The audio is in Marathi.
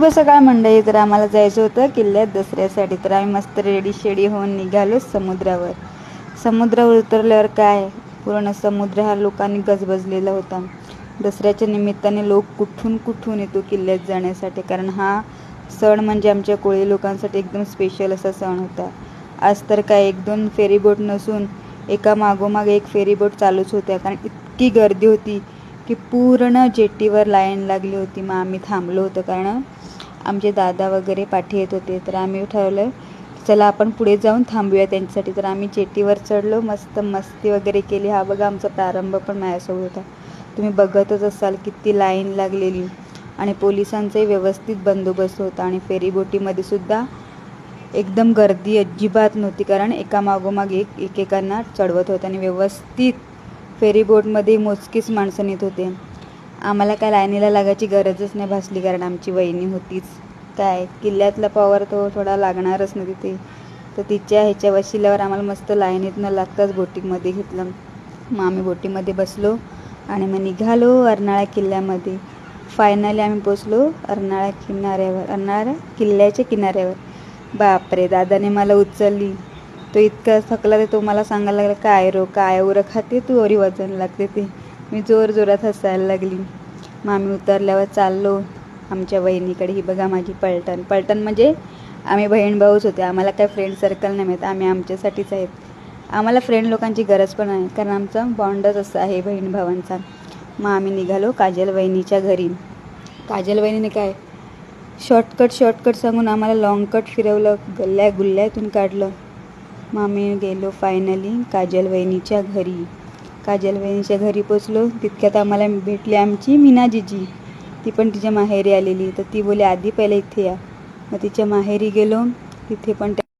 शुभ सकाळ मंडळी तर आम्हाला जायचं होतं किल्ल्यात दसऱ्यासाठी. तर आम्ही मस्त रेडी शेडी होऊन निघालो समुद्रावर. समुद्रावर उतरल्यावर काय? पूर्ण समुद्र हा लोकांनी गजबजलेला होता. दसऱ्याच्या निमित्ताने लोक कुठून कुठून येतो किल्ल्यात जाण्यासाठी? कारण हा सण म्हणजे आमच्या कोळी लोकांसाठी एकदम स्पेशल असा सण होता. आज तर काय एक दोन फेरीबोट नसून एका मागोमाग एक फेरीबोट चालूच होत्या. कारण इतकी गर्दी होती की पूर्ण जेटीवर लाईन लागली होती. मग आम्ही थांबलो होतो. कारण आमचे दादा वगैरे पाठी येत होते तर आम्ही ठरवलं चला आपण पुढे जाऊन थांबूया त्यांच्यासाठी. तर आम्ही जेटीवर चढलो मस्त मस्ती वगैरे केली. हा बघा आमचा प्रारंभ पण माझ्यासोबत होता. तुम्ही बघतच असाल किती लाईन लागलेली. आणि पोलिसांचाही व्यवस्थित बंदोबस्त होता आणि फेरीबोटीमध्ये सुद्धा एकदम गर्दी अजिबात नव्हती कारण एकामागोमाग एक एकेकांना चढवत होते आणि व्यवस्थित फेरीबोटमध्ये मोजकीच माणसं नेत होते. आम्हाला काय लाईनीला लागायची गरजच नाही भासली कारण आमची वहिनी होतीच. काय किल्ल्यातला पॉवर तो थोडा लागणारच ना तिथे. तर तिच्या ह्याच्या वशिल्यावर आम्हाला मस्त लाईनीत न लागताच बोटिंगमध्ये घेतलं. मग आम्ही बोटीमध्ये बसलो आणि मग निघालो अर्नाळा किल्ल्यामध्ये. फायनली आम्ही पोचलो अर्नाळा किनाऱ्यावर अर्नाळा किल्ल्याच्या किनाऱ्यावर. बापरे दादाने मला उचलली. तो इतका थकला ते तो मला सांगायला लागला काय रो काय उरं खाते तू? ओरी वजन लागते ते. मी जोर जोरात हसायला लागली. मग आम्ही उतरल्यावर चाललो. आमच्या वहिनीकडे ही बघा माझी पलटण. पलटण म्हणजे आम्ही बहीण भाऊच होते. आम्हाला काय फ्रेंड सर्कल नाही माहीत. आम्ही आमच्यासाठीच आहेत. आम्हाला फ्रेंड लोकांची गरज पण आहे. कारण आमचा बॉन्डच असा आहे बहीण भावांचा. मग आम्ही निघालो काजल वहिनीच्या घरी. काजल वहिनीने काय? शॉर्टकट शॉर्टकट सांगून आम्हाला लाँग कट फिरवलं. गल्ल्या गुल्ल्यातून काढलं. मग आम्ही गेलो फायनली काजल वहिनीच्या घरी. काजल वहिनीच्या घरी पोचलो. तितक्यात आम्हाला भेटली आमची मीनाजीजी. ती पण तिच्या माहेरी आलेली. तर ती बोली आधी पहिले इथे या. मग तिच्या माहेरी गेलो. तिथे पण